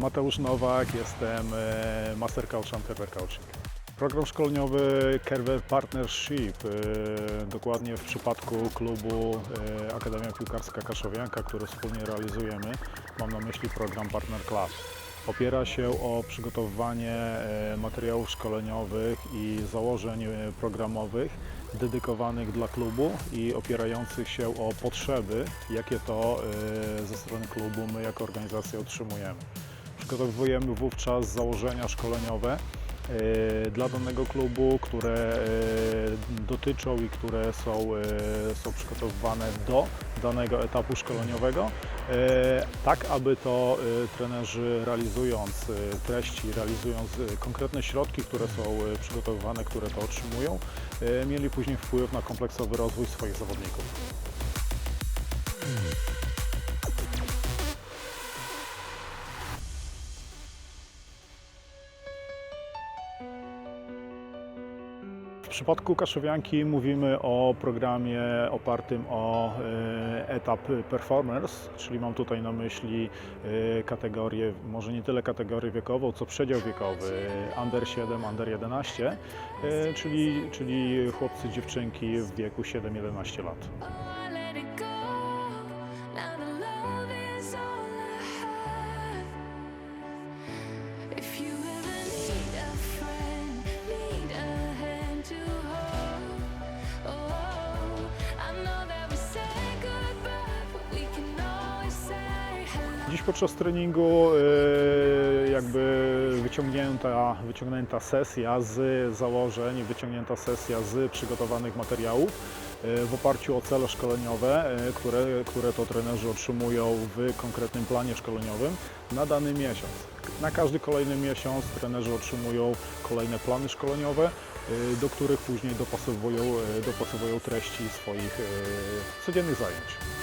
Mateusz Nowak, jestem e, Master Coachem Kerber Coaching. Program szkoleniowy Kerber Partnership, e, dokładnie w przypadku klubu e, Akademia Piłkarska Kaszowianka, który wspólnie realizujemy, mam na myśli program Partner Class. Opiera się o przygotowywanie materiałów szkoleniowych i założeń programowych dedykowanych dla klubu i opierających się o potrzeby, jakie to ze strony klubu my jako organizacja otrzymujemy. Przygotowujemy wówczas założenia szkoleniowe e, dla danego klubu, które e, dotyczą i które są, e, są przygotowywane do danego etapu szkoleniowego, tak aby to trenerzy realizując treści, realizując konkretne środki, które są przygotowywane, które to otrzymują, mieli później wpływ na kompleksowy rozwój swoich zawodników. W przypadku Kaszowianki mówimy o programie opartym o e, etap performers, czyli mam tutaj na myśli e, kategorię, może nie tyle kategorię wiekową, co przedział wiekowy under 7, under 11, e, czyli, czyli chłopcy, dziewczynki w wieku 7-11 lat. Dziś podczas treningu e, jakby wyciągnięta, wyciągnięta sesja z założeń, wyciągnięta sesja z przygotowanych materiałów e, w oparciu o cele szkoleniowe, e, które, które to trenerzy otrzymują w konkretnym planie szkoleniowym na dany miesiąc. Na każdy kolejny miesiąc trenerzy otrzymują kolejne plany szkoleniowe, do których później dopasowują, dopasowują treści swoich codziennych zajęć.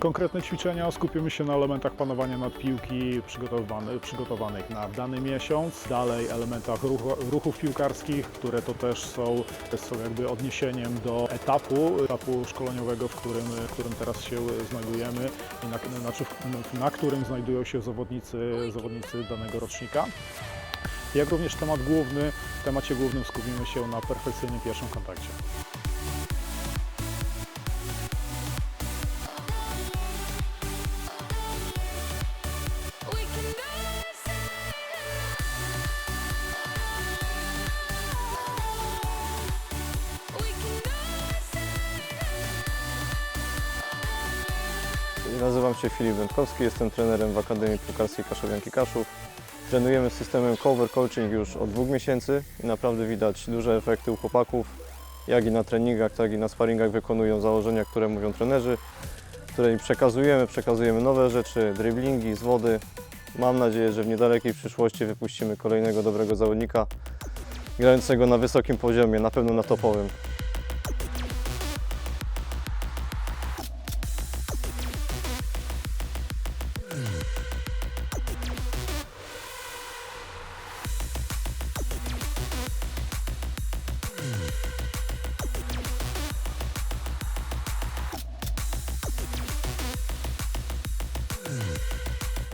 Konkretne ćwiczenia skupimy się na elementach panowania nad piłki przygotowanych na dany miesiąc. Dalej elementach ruchów piłkarskich, które to też są, są jakby odniesieniem do etapu, etapu szkoleniowego, w którym, w którym teraz się znajdujemy i na, znaczy w- na którym znajdują się zawodnicy, zawodnicy danego rocznika. Jak również temat główny, w temacie głównym skupimy się na perfekcyjnym pierwszym kontakcie. Nazywam się Filip Wędkowski, jestem trenerem w Akademii Piłkarskiej Kaszowianki Kaszów. Trenujemy systemem cover coaching już od dwóch miesięcy i naprawdę widać duże efekty u chłopaków, jak i na treningach, tak i na sparingach wykonują założenia, które mówią trenerzy, które im przekazujemy, przekazujemy nowe rzeczy, driblingi z wody. Mam nadzieję, że w niedalekiej przyszłości wypuścimy kolejnego dobrego zawodnika, grającego na wysokim poziomie, na pewno na topowym.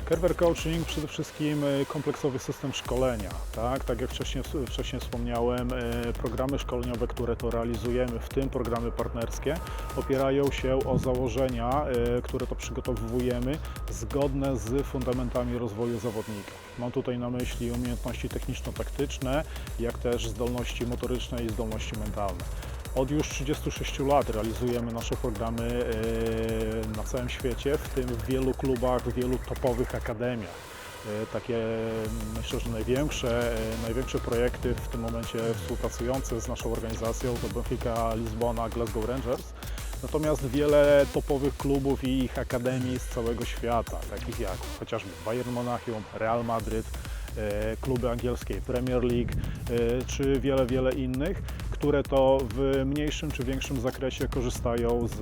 Kerber Coaching przede wszystkim e, kompleksowy system szkolenia. Tak, tak jak wcześniej, wcześniej wspomniałem, e, programy szkoleniowe, które to realizujemy, w tym programy partnerskie, opierają się o założenia, e, które to przygotowujemy, zgodne z fundamentami rozwoju zawodnika. Mam tutaj na myśli umiejętności techniczno-taktyczne, jak też zdolności motoryczne i zdolności mentalne. Od już 36 lat realizujemy nasze programy e, na całym świecie, w tym w wielu klubach, w wielu topowych akademiach. E, Takie myślę, że największe, e, największe projekty w tym momencie współpracujące z naszą organizacją to Benfica, Lizbona, Glasgow Rangers. Natomiast wiele topowych klubów i ich akademii z całego świata, takich jak chociażby Bayern Monachium, Real Madryt, e, kluby angielskiej Premier League e, czy wiele, wiele innych, które to w mniejszym czy większym zakresie korzystają z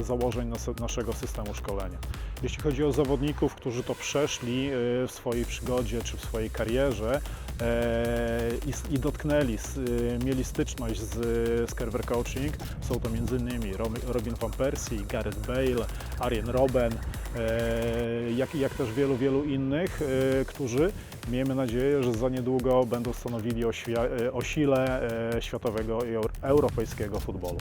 e, założeń nas- naszego systemu szkolenia. Jeśli chodzi o zawodników, którzy to przeszli e, w swojej przygodzie czy w swojej karierze e, i, dotknęli, e, mieli styczność z, z Kerber Coaching, są to m.in. Rob- Robin van Persie, Gareth Bale, Arjen Robben, e, jak, jak też wielu, wielu innych, e, którzy miejmy nadzieję, że za niedługo będą stanowili o, e, o sile e, światowego i eur- europejskiego futbolu.